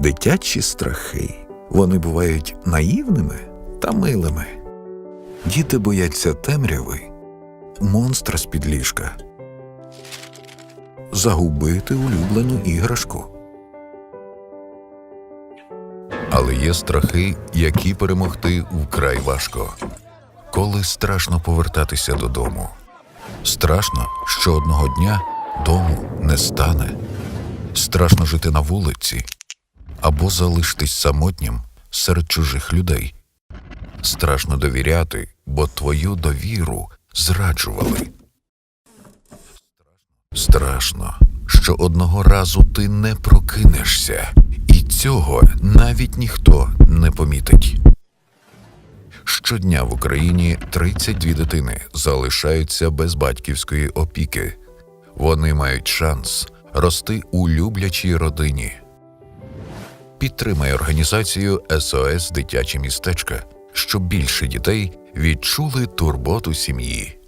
Дитячі страхи. Вони бувають наївними та милими. Діти бояться темряви, монстра з під ліжка, загубити улюблену іграшку. Але є страхи, які перемогти вкрай важко. Коли страшно повертатися додому. Страшно, що одного дня дому не стане. Страшно жити на вулиці або залишитись самотнім серед чужих людей. Страшно довіряти, бо твою довіру зраджували. Страшно, що одного разу ти не прокинешся, і цього навіть ніхто не помітить. Щодня в Україні 32 дитини залишаються без батьківської опіки. Вони мають шанс рости у люблячій родині. Підтримай організацію СОС Дитячі містечка, щоб більше дітей відчули турботу сім'ї.